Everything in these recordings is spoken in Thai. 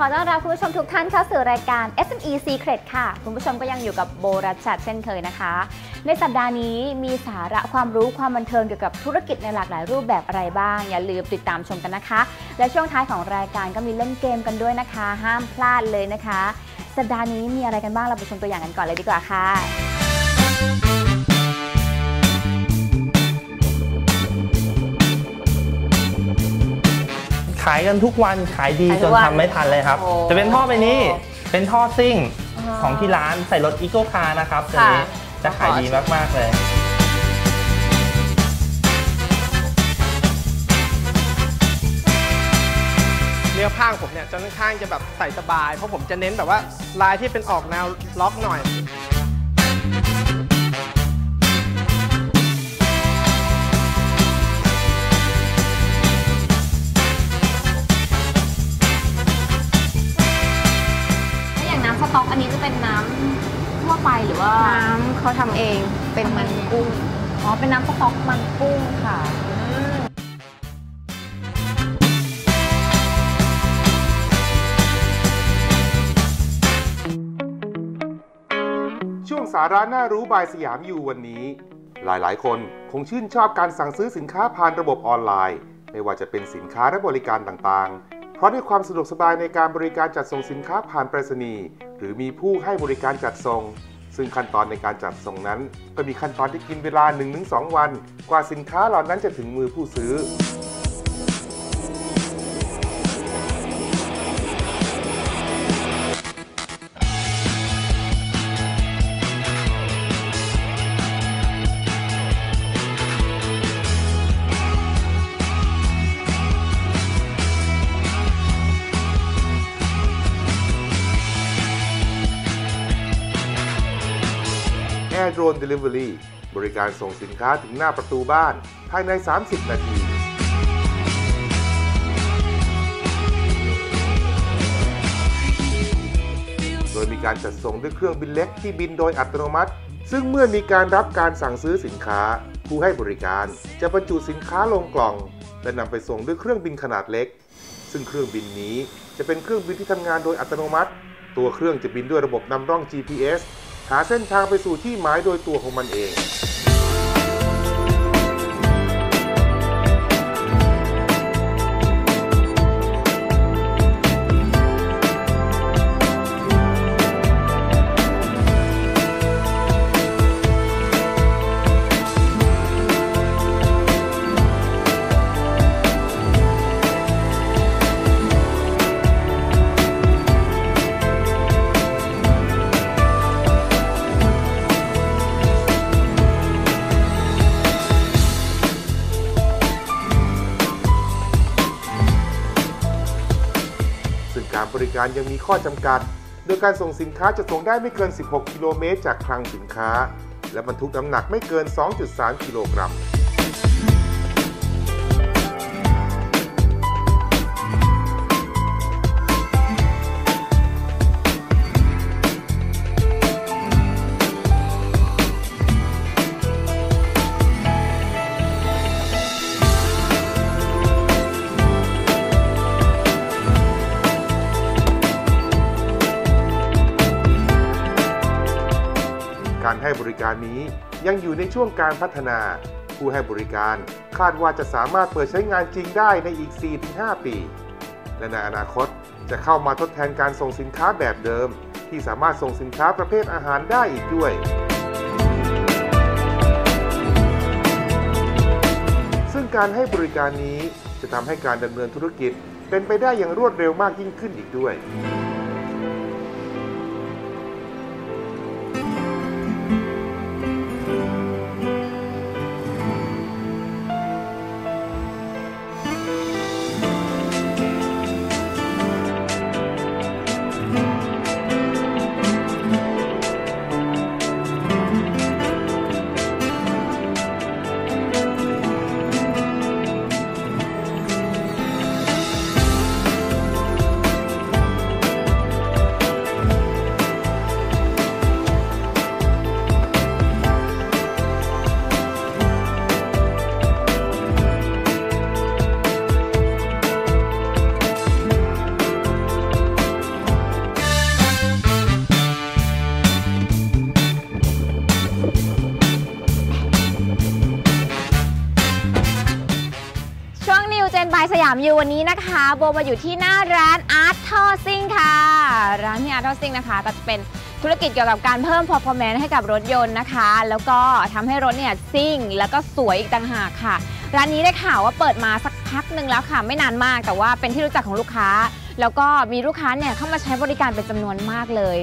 ขอต้อนรับคุณผู้ชมทุกท่านเข้าสู่รายการ SME Secret ค่ะ คุณผู้ชมก็ยังอยู่กับโบรัชชัดเช่นเคยนะคะ ในสัปดาห์นี้มีสาระความรู้ความบันเทิงเกี่ยวกับธุรกิจในหลากหลายรูปแบบอะไรบ้าง อย่าลืมติดตามชมกันนะคะ และช่วงท้ายของรายการก็มีเล่นเกมกันด้วยนะคะ ห้ามพลาดเลยนะคะ สัปดาห์นี้มีอะไรกันบ้างเราไปชมตัวอย่างกันก่อนเลยดีกว่าค่ะ ขายกันทุกวันขายดีขายทุจกนวันทำไม่ทันเลยครับ โอ้จะเป็นท่อไปนี้เป็นท่อซิ่งอ๋อของที่ร้านใส่รถอีโก้คาร์นะครับตัวนี้ค่ะ จะขายดีมากๆเลย เนื้อผ้าของผมเนี่ยจะค่อนข้างจะแบบใส่สบาย เพราะผมจะเน้นแบบว่าลายที่เป็นออกแนวล็อกหน่อย น้ำสต๊อกอันนี้จะเป็นน้ำทั่วไปหรือว่าน้ำเขาทำเองเป็นมันกุ้งอ๋อเป็นน้ำสต๊อกมันกุ้งค่ะช่วงสาระน่ารู้บายสยามอยู่วันนี้ หลายๆ คนคงชื่นชอบการสั่งซื้อสินค้าผ่านระบบออนไลน์ ไม่ว่าจะเป็นสินค้าและบริการต่างๆ เพราะด้วยความสะดวกสบายในการบริการจัดส่งสินค้าผ่านไปรษณีย์หรือมีผู้ให้บริการจัดส่ง ซึ่งขั้นตอนในการจัดส่งนั้น ก็มีขั้นตอนที่กินเวลา 1-2 วัน กว่าสินค้าเหล่านั้นจะถึงมือผู้ซื้อ Air Drone Delivery บริการส่งสินค้าถึงหน้าประตูบ้าน ภายใน 30 นาที โดยมีการจัดส่งด้วยเครื่องบินเล็กที่บินโดยอัตโนมัติ ซึ่งเมื่อมีการรับการสั่งซื้อสินค้า ผู้ให้บริการจะบรรจุสินค้าลงกล่อง และนำไปส่งด้วยเครื่องบินขนาดเล็ก ซึ่งเครื่องบินนี้จะเป็นเครื่องบินที่ทำงานโดยอัตโนมัติ ตัวเครื่องจะบินด้วยระบบนำร่อง GPS หาเส้นทางไปสู่ที่หมายโดยตัวของมันเอง บริการยังมีข้อจำกัด โดยการส่งสินค้าจะส่งได้ไม่เกิน 16 กิโลเมตรจากคลังสินค้า และบรรทุกน้ำหนักไม่เกิน 2.3 กิโลกรัม การนี้ยังอยู่ในช่วงการพัฒนา ผู้ให้บริการคาดว่าจะสามารถเปิดใช้งานจริงได้ในอีก 4-5 ปี และในอนาคตจะเข้ามาทดแทนการส่งสินค้าแบบเดิม ที่สามารถส่งสินค้าประเภทอาหารได้อีกด้วย ซึ่งการให้บริการนี้จะทำให้การดำเนินธุรกิจเป็นไปได้อย่างรวดเร็วมากยิ่งขึ้นอีกด้วยายสยามยูวันนี้นะคะโบมาอยู่ที่หน้าร้านอาร์ตทอซิ่งค่ะ ร้านที่อาร์ตทอซิ่งนะคะก็จะเป็นธุรกิจเกี่ยวกับการเพิ่ม performance ให้กับรถยนต์นะคะ แล้วก็ทำให้รถเนี่ยซิ่ง แล้วก็สวยอีกต่างหากค่ะ ร้านนี้ได้ข่าวว่าเปิดมาสักพักหนึ่งแล้วค่ะ ไม่นานมากแต่ว่าเป็นที่รู้จักของลูกค้า แล้วก็มีลูกค้าเนี่ยเข้ามาใช้บริการเป็นจำนวนมากเลย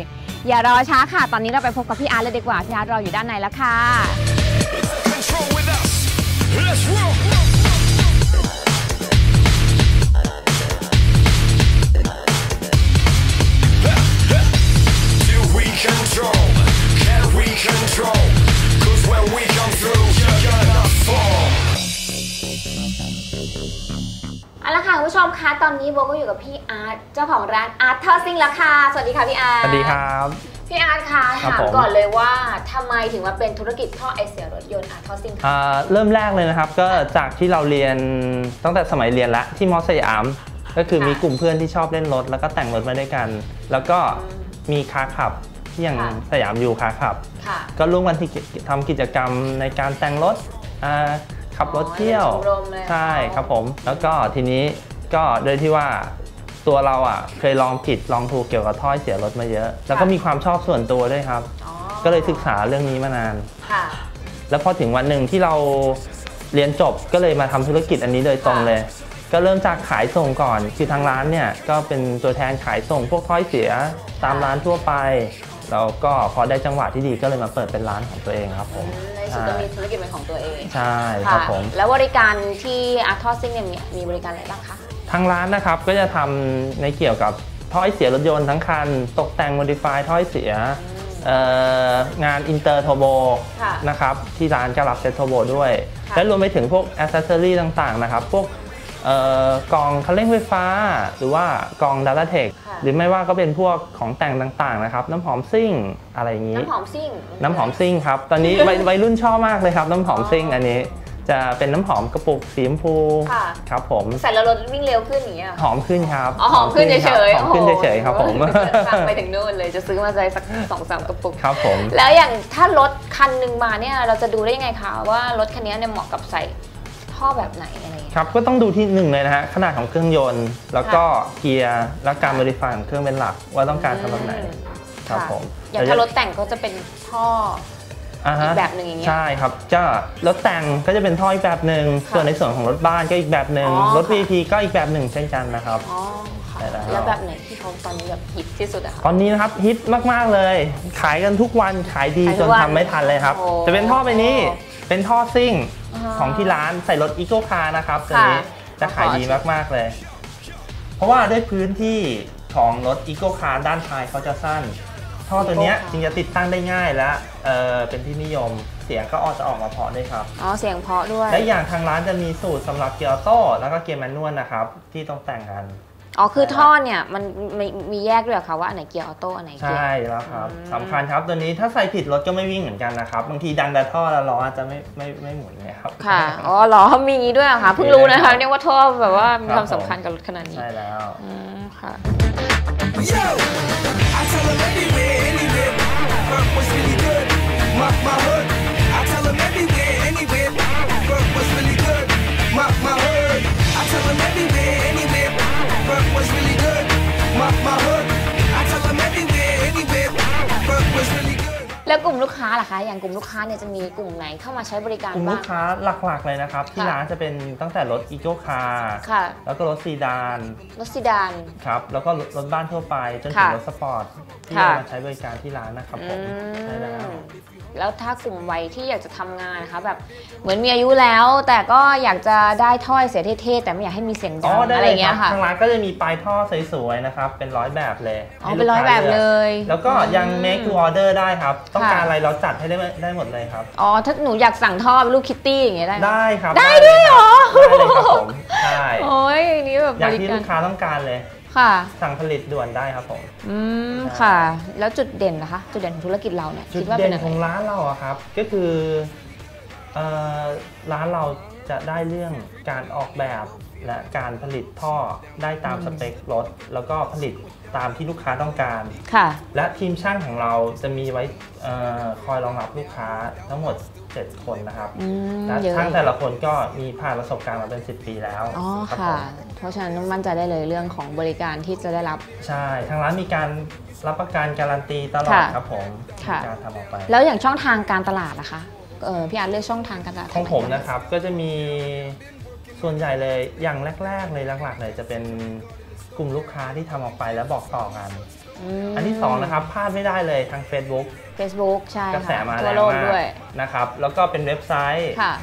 อย่ารอช้าค่ะ ตอนนี้เราไปพบกับพี่อาร์ตเลยดีกว่าพี่อาร์ตรออยู่ด้านในแล้วค่ะ ผู้ชมคะตอนนี้โบก็อยู่กับพี่อาร์ตเจ้าของร้านอาร์ตทอซิ่งแล้วค่ะสวัสดีค่ะพี่อาร์ตสวัสดีครับ พี่อาร์ตคะครับถามผม ก่อนเลยว่าทำไมถึงมาเป็นธุรกิจท่อไอเสียรถยนต์อาร์ตทอซิ่งคะอ่าเริ่มแรกเลยนะครับก็จากที่เราเรียนตั้งแต่สมัยเรียนละที่มอสยาม ก็คือมีกลุ่มเพื่อนที่ชอบเล่นรถ แล้วก็แต่งรถมาด้วยกัน แล้วก็มีคาขับที่อย่างสยามยูคาขับ ค่ะก็ร่วมกันที่ทำกิจกรรมในการแต่งรถอ่าขับรถเที่ยว อ๋อเป็นชมรมเลยใช่ครับผม แล้วก็ทีนี้ ก็โดยที่ว่าตัวเราอะเคยลองผิดลองถูกเกี่ยวกับท่อไอเสียรถมาเยอะ แล้วก็มีความชอบส่วนตัวด้วยครับอ๋อก็เลยศึกษาเรื่องนี้มานานค่ะแล้วพอถึงวันหนึ่งที่เราเรียนจบก็เลยมาทำธุรกิจอันนี้โดยตรงเลย ก็เริ่มจากขายส่งก่อน คือทางร้านเนี่ยก็เป็นตัวแทนขายส่งพวกถ้อยเสียตามร้านทั่วไปแล้วก็พอได้จังหวะที่ดีก็เลยมาเปิดเป็นร้านของตัวเองครับผมในสุดก็มีธุรกิจเป็นของตัวเอง ใช่ครับผม แล้วบริการที่อาร์ตทอซิ่งเนี่ยมีมีบริการอะไรบ้างคะ ทางร้านนะครับก็จะทำในเกี่ยวกับถ้อยเสียรถยนต์ทั้งคัน ตกแต่ง modify ถ้อยเสียเอ่องานอินเตอร์ r ทโบค่ะนะครับที่ร้านก็รับเซ็ต r ทโบด้วยค่ะและรวมไปถึงพวกอ c เซสซอรี่ต่างๆนะครับ พวกเอ่อกล่องคันเร่งไฟฟ้า หรือว่ากล่อง Data Tech ค่ะหรือไม่ว่าก็เป็นพวกของแต่งต่างๆนะครับ น้ำหอมซิ่งอะไรอย่างนี้ น้ำหอมซิ่ง น้ำหอมซิ่งครับ ตอนนี้วัยวัยรุ่นชอบมากเลยครับ น้ำหอมซิ่งอันนี้ จะเป็นน้ำหอมกระปุกสีชมพูค่ะ ครับผมใส่แล้วรถวิ่งเร็วขึ้นอย่างเงี้ยเหรอหอมขึ้นครับอ๋อหอมขึ้นเฉยๆหอมขึ้นเฉยๆครับผมโอ้โหฟังไปถึงนู่นเลยจะซื้อมาใส่สักสองสามกระปุก ครับผม แล้วอย่างถ้ารถคันหนึ่งมาเนี่ยเราจะดูได้ยังไงคะว่ารถคันนี้เนี่ยเหมาะกับใส่ท่อแบบไหนอะไรอย่างเงี้ย ครับก็ต้องดูที่หนึ่งเลยนะฮะขนาดของเครื่องยนต์ แล้วก็เกียร์และการ modify ของเครื่องเป็นหลัก ว่าต้องการทำแบบไหนครับะผมอย่างถ้ารถแต่งก็จะเป็นท่อ อ่าฮะอีกแบบหนึ่งอย่างเงี้ย ใช่ครับจะรถแต่งก็จะเป็นท่ออีกแบบหนึ่งค่ะส่วนในส่วนของรถบ้านก็อีกแบบหนึ่งอ๋อรถ ค่ะ VIP ก็อีกแบบหนึ่งเช่นกันนะครับ อ๋อค่ะใช่แล้ว แล้วแบบไหนที่เขาตอนนี้แบบฮิตที่สุดอะคะ ตอนนี้นะครับฮิตมากๆเลย ขายกันทุกวันขายดีขายจทุนกวันทำไม่ทันเลยครับ โอ้จะเป็นท่อไปนี้เป็นท่อซิ่งอ๋อของที่ร้านใส่รถอีโ c คาร์นะครับตัวนี้ค่ะจะขายดีมากๆเลย เพราะว่าด้วยพื้นที่ของรถอีโ c คาร์ด้านท้ายเขาจะสั้น ท่อตัวเนี้ย Eco Car จึงจะติดตั้งได้ง่ายและเอ่อเป็นที่นิยมเสียงก็ออกจะออกมาเพราะด้วยครับ อ๋อ เสียงเพราะด้วย และอย่างทางร้านจะมีสูตรสำหรับเกียร์ออโต้แล้วก็เกียร์แมนนวลนะครับ ที่ต้องแต่งกัน อ๋อ คือท่อเนี่ยมันมีมีแยกด้วยเหรอคะว่าอันไหนเกียร์ออโต้อันไหนเกียร์ ใช่แล้วครับอืมสำคัญครับตัวนี้ถ้าใส่ผิดรถก็ไม่วิ่งเหมือนกันนะครับ บางทีดันแต่ท่อแล้วล้ออาจจะไม่ไม่ไม่หมุนเลยครับ ค่ะ อ๋อเหรอมีอย่างงี้ด้วยเหรอคะเพิ่งรู้นะคะเนี่ยว่าท่อแบบว่ามีความสำคัญกับรถขนาดนี้ ใช่แล้วอืมค่ะ Mark my hood. I tell them everywhere, anywhere. Fuck what's really good. Mark my hood. I tell them everywhere, anywhere. Fuck what's really good. Mark my hood. I tell them everywhere, anywhere. Fuck what's really good. แล้วกลุ่มลูกค้าล่ะคะ อย่างกลุ่มลูกค้าเนี่ยจะมีกลุ่มไหนเข้ามาใช้บริการกลุ่มบ้าลูงกค้าหลักๆเลยนะครับ ที่ค่ะ ร้านจะเป็นตั้งแต่รถอีโ c คาร์ค่ะ แล้วก็รถซีดานรถซีดาน ครับแล้วก็รถบ้านทั่วไปจนถึงค่ะรถสปอร์ตที่ค่ะมาใช้บริการที่ร้านนะครับผอืมใช่แล้วม แล้วถ้ากลุ่มวัยที่อยากจะทำงานนะคะแบบเหมือนมีอายุแล้ว แต่ก็อยากจะได้ถ้อยเสียเท่ๆแต่ไม่อยากให้มีเสียงดัอ๋งอได้อะไรเลยเงี้คยรับค่ะทางร้านก็จะมีปลายท่อสวยๆนะครับเป็นร้อยแบบเลยอ๋อให้เป็นร้อยกแบค้าบเลย แล้วก็ยัง make to order ได้ครับ ต้องค่ะการอะไรเราจัดให้ได้ได้หมดเลยครับอ๋อถ้าหนูอยากสั่งท่อเป็นรูปคิตตี้อย่างเงี้ยได้ไหมได้ครับได้ด้วยเหรอได้เลยครับผมใช่โอ้ยอันนี้แบบอบย่างริที่กาลูรกค้าต้องการเลย ค่ะ สั่งผลิตด่วนได้ครับผม อืม ค่ะ แล้วจุดเด่นนะคะ จุดเด่นของธุรกิจเราเนี่ยจุดคิดว่าเด่เป็นนอะไรของร้านเราอะครับ ก็คือเอ่อร้านเราจะได้เรื่องการออกแบบและการผลิตท่อได้ตามสเปครถ แล้วก็ผลิตตามที่ลูกค้าต้องการ ค่ะ และทีมช่างของเราจะมีไว้เออคอยรองรับลูกค้าทั้งหมด 7 คนนะครับ อืมและเยอะช่างแต่ละคนก็มีผ่านประสบการณ์มาเป็น 10 ปีแล้วอ๋อรับค่ะผมเพ ราะฉะนั้นมั่นใจได้เลยเรื่องของบริการที่จะได้รับ ใช่ ทางร้านมีการรับประกันการันตีตลอดค่ะครับผมค่ะในการทำออกไป แล้วอย่างช่องทางการตลาดนะคะเออพี่อาร์ตเลือกช่องทางการตลาดของผมนะครับก็จะมีส่วนใหญ่เลยอย่างแรก ๆ เลยหลักๆเลยจะเป็นกลุ่มลูกค้าที่ทำออกไปแล้วบอกต่อกันมอันที่สองนะครับพลาดไม่ได้เลยทาง Facebook Facebook ใช่กระแสค่ะมาทั่แรวงโลกมากด้วยนะครับ แล้วก็เป็นเว็บไซต์ค่ะ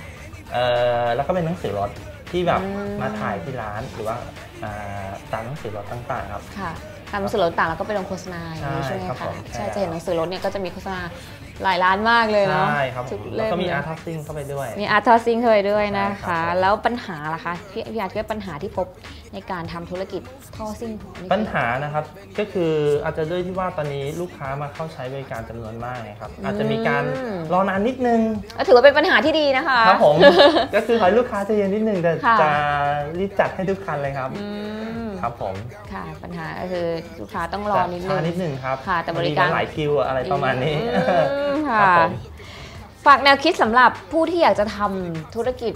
เอ่อแล้วก็เป็นหนังสือรถ ที่แบบอืมมาถ่ายที่ร้านหรือว่าอ่าตามหนังสือรถต่างๆครับค่ะตามหนังสือรถต่างแล้วก็ไปลงโฆษณาอย่างนี้ใช่ใช่ไหมครับผคะมใช่ใช่จะเห็นหนังสือรถเนี่ยก็จะมีโฆษณา หลายร้านมากเลยเนาะใช่ครับผทุมกแล้วเล่มก็มีเลยอาร์ทัสซิงเข้าไปด้วย มีอาร์ตทอซิงเคยด้วยนะใช่ครัคะบผมแล้วปัญหาล่ะคะพี่พี่อาร์ตคิดว่าปัญหาที่พบในการทำธุรกิจท่อซิ่งนี่คือปัญหานะครับก็คืออาจจะด้วยที่ว่าตอนนี้ลูกค้ามาเข้าใช้บริการจำนวนมากไงครับอาจจะมีการรอนานนิดนึงก็ถือว่าเป็นปัญหาที่ดีนะคะครับผมก็คือขอให้ลูกค้าใจเย็นนิดนึงแต่ค่ะจะรีบจัดให้ทุกคันเลยครับอืม ครับผมค่ะ ปัญหาก็คือลูกค้าต้องรอนิดนึช้างนิดนึงครับค่ะแต่บริการมีหลายคิวอะไรประมาณนี้อืมคค่ะรับผมฝากแนวคิดสำหรับผู้ที่อยากจะทำธุรกิจ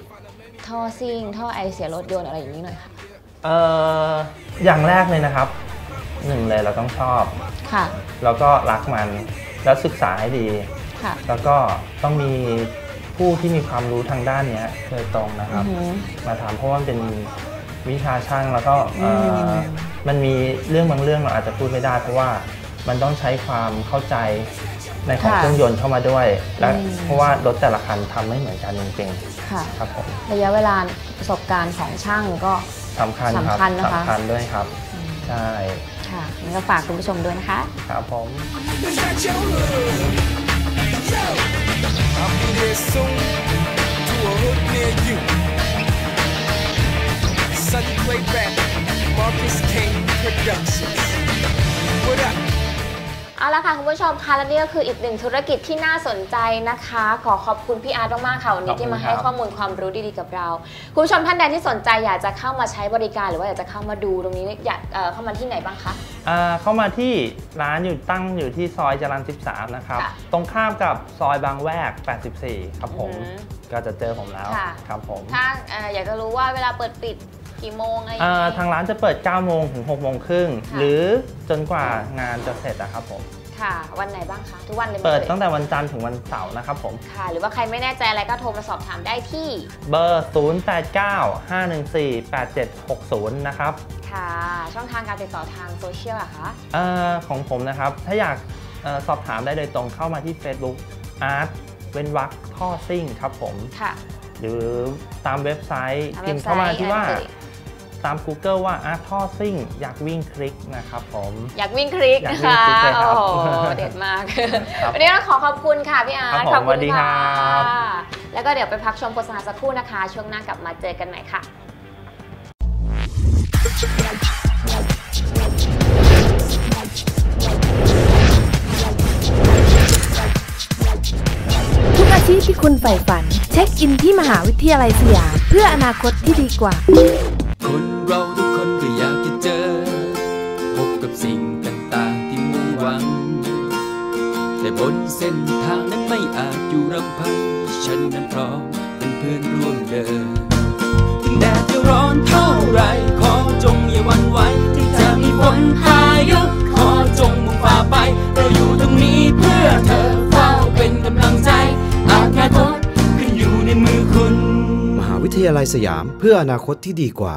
ท่อซิ่งท่อไอเสียรถยนต์อะไรอย่างนี้หน่อยค่ะเอ่ออย่างแรกเลยนะครับหนึ่งเลยเราต้องชอบค่ะแล้วก็รักมันแล้วศึกษาให้ดีค่ะแล้วก็ต้องมีผู้ที่มีความรู้ทางด้านเนี้ยโดยตรงนะครับอือหือมาถามเพราะว่ามันเป็น วิชาช่างแล้วก็เอ่ออม มันมีเรื่องบางเรื่องเราอาจจะพูดไม่ได้ เพราะว่ามันต้องใช้ความเข้าใจในของค่ะเครื่องยนต์เข้ามาด้วย และอืม เพราะว่ารถแต่ละคันทำไม่เหมือนกันจริงค่ะ ๆครับผมระยะเวลาประสบการณ์ของช่างก็ สำคัญครับสำคัญนะคะ สำคัญด้วยครับใช่ค่ะงั้นก็ฝากคุณผู้ชมด้วยนะคะ ครับผม Is that your hood? Yo, I'll be there soon to a hood near you. Sunny Playback, Marcus King Productions. What up? เอาละค่ะคุณผู้ชมคะและนี่ก็คืออีกหนึ่งธุรกิจที่น่าสนใจนะคะ ขอขอบคุณพี่อาร์ตมากๆค่ะวันนี้ที่มาให้ข้อมูลความรู้ดีๆกับเรา คุณผู้ชมท่านใดที่สนใจอยากจะเข้ามาใช้บริการหรือว่าอยากจะเข้ามาดูตรงนี้อยากเอ่อเข้ามาที่ไหนบ้างคะ อ่าเข้ามาที่ร้านอยู่ตั้งอยู่ที่ซอยจรัญ13 นะครับ ค่ะตรงข้ามกับซอยบางแวก 84 ครับผม อือหือก็จะเจอผมแล้วค่ะ ครับผม ถ้าเอ่ออยากจะรู้ว่าเวลาเปิดปิด กี่โมงอะไรอย่างอ่านี้ทางร้านจะเปิด 9 โมงถึง 6 โมงครึ่งค่ะหรือจนกว่างานจะเสร็จนะครับผมค่ะ วันไหนบ้างคะทุกวันเลยไหมเปิดอ่ยตั้งแต่วันจันทร์ถึงวันเสาร์นะครับผมค่ะ หรือว่าใครไม่แน่ใจอะไรก็โทรมาสอบถามได้ที่ เบอร์ 0895148760 นะครับค่ะ ช่องทางการติดต่อทางโซเชียลอะคะเออของผมนะครับ ถ้าอยากเออสอบถามได้โดยตรงเข้ามาที่ Facebook Art เว้นวักท่อซิ่งครับผมค่ะ หรือตามเว็บไซต์ตามพิเว็มบพ์ไซเข้ามาต์ที่ว่าอะไรเอ่ย ตาม Google ว่า Art ท่อซิ่งอยากวิ่งคลิกนะครับผม อยากวิ่งคลิกอยากนะวิ่งคะคลิกเลยครับโอ้โหเด็ดมากครับวันนี้ต้องขอขอบคุณค่ะพี่อาร์ตครับผมขอบสคุวัณสดีค่ะครับแล้วก็เดี๋ยวไปพักชมโฆษณาสักครู่นะคะ ช่วงหน้ากลับมาเจอกันใหม่ค่ะทุกอาชีพที่คุณใฝ่ฝัน เช็คอินที่มหาวิทยาลัยสยามเพื่ออนาคตที่ดีกว่า คนเราทุกคนก็อยากจะเจอ พบกับสิ่งต่างๆที่มุ่งหวัง แต่บนเส้นทางนั้นไม่อาจอยู่รำพัน ฉันนั้นพร้อมเป็นเพื่อนร่วมเดินถึงแดดจะร้อนเท่าไร ขอจงอย่าหวันไหวถึงจะมีฝนพายุขอจงมุ่งฝ่าไป เราอยู่ตรงนี้เพื่อเธอเฝ้าเป็นกำลังใจอนาคตขึ้นอยู่ในมือคุณ มหาวิทยาลัยสยามเพื่ออนาคตที่ดีกว่า